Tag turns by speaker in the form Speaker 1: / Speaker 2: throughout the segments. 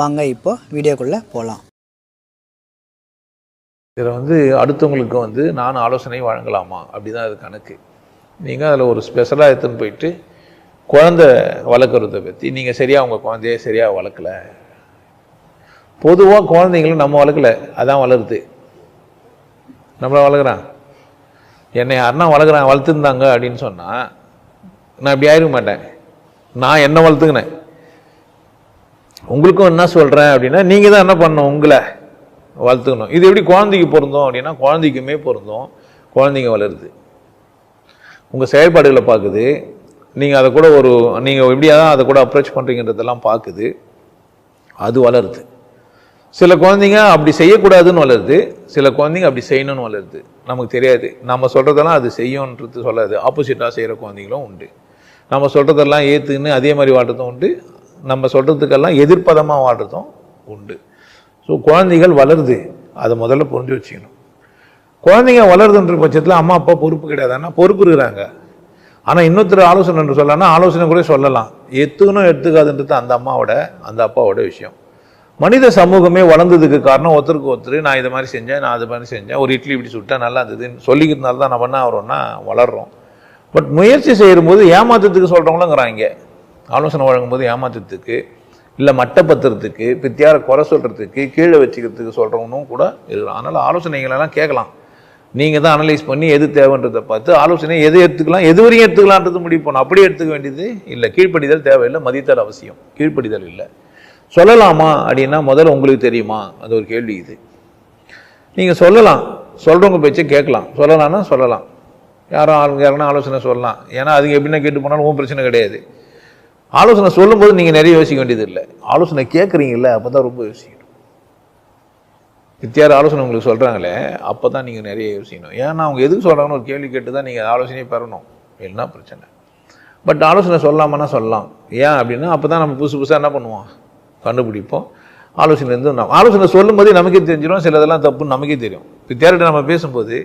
Speaker 1: வாங்க இப்போ வீடியோக்குள்ளே போகலாம்
Speaker 2: இதில் வந்து அடுத்தவங்களுக்கு வந்து நான் ஆலோசனை வழங்கலாமா? அப்படி தான் அது கணக்கு. நீங்கள் அதில் ஒரு ஸ்பெஷலாக எடுத்துன்னு போயிட்டு குழந்தை வளர்க்குறத பற்றி நீங்கள் சரியாக உங்கள் குழந்தைய சரியாக வளர்க்கல. பொதுவாக குழந்தைங்களும் நம்ம வளர்க்கல அதான் வளருது. நம்மளை வளர்க்குறான். என்னை யாருன்னா வளர்க்குறான் வளர்த்துருந்தாங்க அப்படின்னு சொன்னால் நான் இப்படி ஆயிருக்க மாட்டேன். நான் என்ன வளர்த்துக்கினேன். உங்களுக்கும் என்ன சொல்கிறேன் அப்படின்னா நீங்கள் தான் என்ன பண்ணணும் உங்களை வளர்த்துக்கணும். இது எப்படி குழந்தைக்கு பொருந்தோம் அப்படின்னா குழந்தைக்குமே பொருந்தோம். குழந்தைங்க வளருது. உங்கள் செயல்பாடுகளை பார்க்குது. நீங்கள் அதை கூட ஒரு நீங்கள் எப்படியா தான் அதை கூட அப்ரோச் பண்ணுறீங்கன்றதெல்லாம் பார்க்குது. அது வளருது. சில குழந்தைங்க அப்படி செய்யக்கூடாதுன்னு வளருது. சில குழந்தைங்க அப்படி செய்யணும்னு வளருது. நமக்கு தெரியாது. நம்ம சொல்கிறதெல்லாம் அது செய்யும்ன்றது சொல்லாது. ஆப்போசிட்டாக செய்கிற குழந்தைங்களும் உண்டு. நம்ம சொல்கிறதெல்லாம் ஏற்றுன்னு அதே மாதிரி வாழ்றதும் உண்டு. நம்ம சொல்கிறதுக்கெல்லாம் எதிர்ப்பதமாக வாழ்றதும் உண்டு. ஸோ குழந்தைகள் வளருது. அதை முதல்ல புரிஞ்சு வச்சுக்கணும். குழந்தைங்க வளருதுன்ற பட்சத்தில் அம்மா அப்பா பொறுப்பு கிடையாதுன்னா பொறுப்பு இருக்கிறாங்க ஆனால் இன்னொருத்தர் ஆலோசனை என்று சொல்லலாம்னா ஆலோசனை கூட சொல்லலாம். எத்துக்கணும் எடுத்துக்காதுன்றது அந்த அம்மாவோட அந்த அப்பாவோட விஷயம். மனித சமூகமே வளர்ந்ததுக்கு காரணம் ஒருத்தருக்கு ஒருத்தர் நான் இதை மாதிரி செஞ்சேன் நான் அது மாதிரி செஞ்சேன் ஒரு இட்லி இப்படி சுட்டேன் நல்லா இருந்ததுன்னு சொல்லிக்கிறதுனால தான் நம்ம என்ன ஆகிறோம்னா வளர்கிறோம் பட் முயற்சி செய்யும்போது ஏமாற்றத்துக்கு சொல்கிறவங்களுங்கிறாங்க ஆலோசனை வழங்கும்போது ஏமாற்றத்துக்கு இல்லை மட்டப்படுத்துறதுக்கு பித்தியாரை குறை சொல்கிறதுக்கு கீழே வச்சுக்கிறதுக்கு சொல்கிறவனும் கூட இருக்கலாம் அதனால் ஆலோசனைகளெல்லாம் கேட்கலாம். நீங்கள் தான் அனலைஸ் பண்ணி எது தேவைன்றதை பார்த்து ஆலோசனை எது எடுத்துக்கலாம் எது வரையும் எடுத்துக்கலான்றது முடிவு பண்ணணும். அப்படியே எடுத்துக்க வேண்டியது இல்லை. கீழ்ப்படிதல் தேவையில்லை மதித்தல் அவசியம். கீழ்ப்படிதல் இல்லை. சொல்லலாமா அப்படின்னா முதல்ல உங்களுக்கு தெரியுமா? அது ஒரு கேள்வி இது. நீங்கள் சொல்லலாம். சொல்கிறவங்க பேச்சை கேட்கலாம். சொல்லலாம்னா சொல்லலாம். யாரும் ஆளுங்க யாருன்னா ஆலோசனை சொல்லலாம். ஏன்னா அதுக்கு எப்படின்னா கேட்டு போனாலும் ஒன்றும் பிரச்சனை கிடையாது. ஆலோசனை சொல்லும்போது நீங்கள் நிறைய யோசிக்க வேண்டியது இல்லை. ஆலோசனை கேட்குறீங்கல்ல அப்போ தான் ரொம்ப யோசிக்கணும். வித்தியார் ஆலோசனை உங்களுக்கு சொல்கிறாங்களே அப்போ தான் நீங்கள் நிறைய யோசிக்கணும். ஏன்னா அவங்க எதுக்கு சொல்கிறாங்கன்னு ஒரு கேள்வி கேட்டு தான் நீங்கள் ஆலோசனையை பெறணும். என்ன பிரச்சனை. பட் ஆலோசனை சொல்லாமன்னா சொல்லலாம். ஏன் அப்படின்னா அப்போ தான் நம்ம புதுசு புதுசாக என்ன பண்ணுவோம்? கண்டுபிடிப்போம். ஆலோசனைலேருந்து நம்ம ஆலோசனை சொல்லும்போதே நமக்கே தெரிஞ்சிடும். சிலதெல்லாம் தப்புன்னு நமக்கே தெரியும். வித்தியார்கிட்ட நம்ம பேசும்போது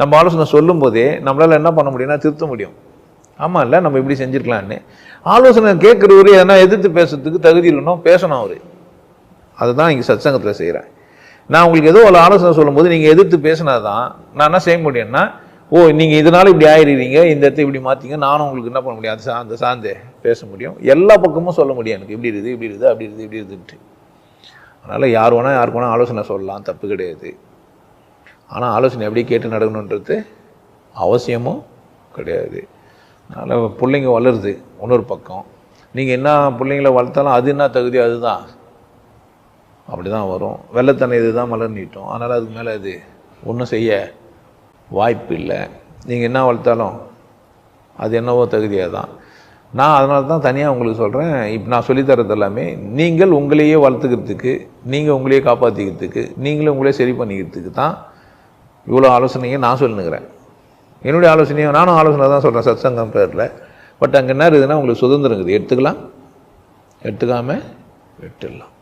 Speaker 2: நம்ம ஆலோசனை சொல்லும்போதே நம்மளால் என்ன பண்ண முடியும்னா திருத்த முடியும். ஆமாம் இல்லை நம்ம இப்படி செஞ்சுருக்கலான்னு ஆலோசனை கேட்குறவரு எதனா எதிர்த்து பேசுறதுக்கு தகுதி இருக்கணும் பேசணும் அவர். அதுதான் இங்கே சத்சங்கத்தில் செய்கிறேன் நான் உங்களுக்கு ஏதோ ஒரு ஆலோசனை சொல்லும்போது நீங்கள் எதிர்த்து பேசினா தான் நான் என்ன செய்ய முடியும்னா ஓ நீங்கள் இதனால் இப்படி ஆயிடுறீங்க இந்த இடத்த இப்படி மாற்றிங்க நானும் உங்களுக்கு என்ன பண்ண முடியும்? அது சார்ந்து சார்ந்து பேச முடியும். எல்லா பக்கமும் சொல்ல முடியும் எனக்கு. இப்படி இருக்குது இப்படி இருக்குது அப்படி இருக்குது இப்படி இருதுன்ட்டு அதனால் யார் வேணால் யாருக்கு வேணால் ஆலோசனை சொல்லலாம். தப்பு கிடையாது. ஆனால் ஆலோசனை எப்படி கேட்டு நடக்கணுன்றது அவசியமும் கிடையாது. அதனால் பிள்ளைங்க வளருது இன்னொரு பக்கம். நீங்கள் என்ன பிள்ளைங்கள வளர்த்தாலும் அது என்ன தகுதி அதுதான். அப்படி தான் வரும். வெள்ளத்தனை இது தான் மலர் நீட்டும். அதனால் அதுக்கு மேலே அது ஒன்றும் செய்ய வாய்ப்பு இல்லை. நீங்கள் என்ன வளர்த்தாலும் அது என்னவோ தகுதியாக தான் நான் அதனால தான் தனியாக உங்களுக்கு சொல்கிறேன் இப்போ நான் சொல்லித்தரது எல்லாமே நீங்கள் உங்களையே வளர்த்துக்கிறதுக்கு நீங்கள் உங்களையே காப்பாற்றிக்கிறதுக்கு நீங்களே உங்களே சரி பண்ணிக்கிறதுக்கு தான் இவ்வளோ ஆலோசனையை நான் சொல்லுங்கிறேன் என்னுடைய ஆலோசனையை நானும் ஆலோசனை தான் சொல்கிறேன் சத்சங்கம் பேரில் பட் அங்கே என்ன இருக்குதுன்னா உங்களுக்கு சுதந்திரம் இருக்குது. எடுத்துக்கலாம். எடுத்துக்காமல் விட்டுடலாம்.